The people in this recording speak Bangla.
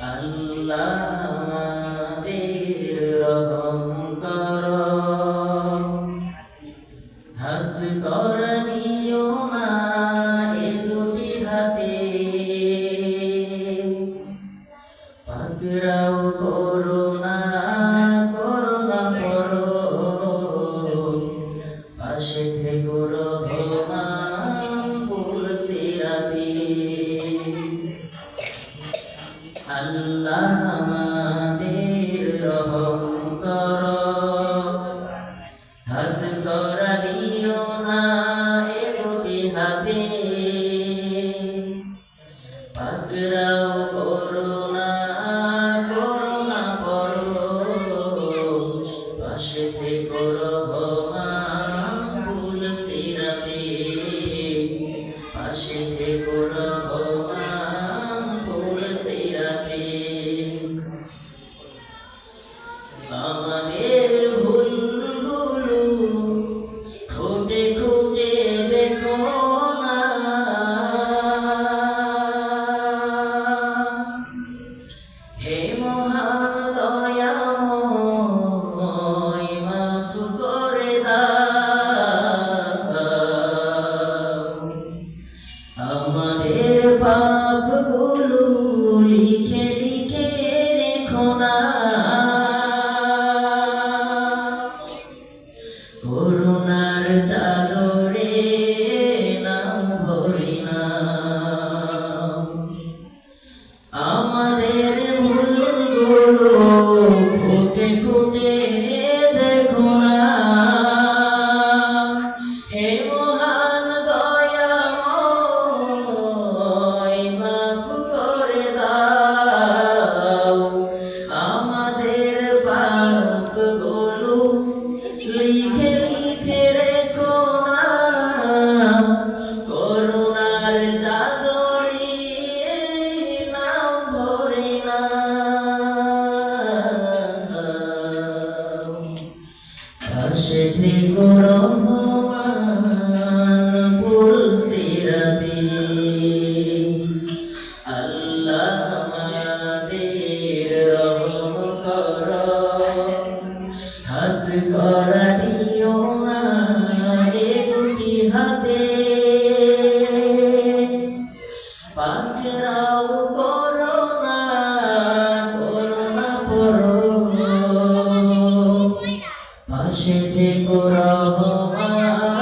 আল্লাহ আমাদের রহম কর হাত কর দিও না এ দুটি হাতে পাকরাও করুণা করুণা করো। পাশে থেকে আল্লাহ আমাদের রহম কর। হাত করা দিও না এ দুটি হাতে। পাকরাও করুণা করুণা করো পাশে থেকে রহমান ফুল সিরাতে। পাশে থেকে রহমান পাপগুলো লিখে লিখে রেখো না। করুণার চাদরে নাম ভরি না। আমাদের ভুলগুলো পাশে থেকে রহমান ফুল সিরাতে আল্লাহ আমাদের রহম কর হাত করা দিও না এ দুটি হাতে শেখ রহমান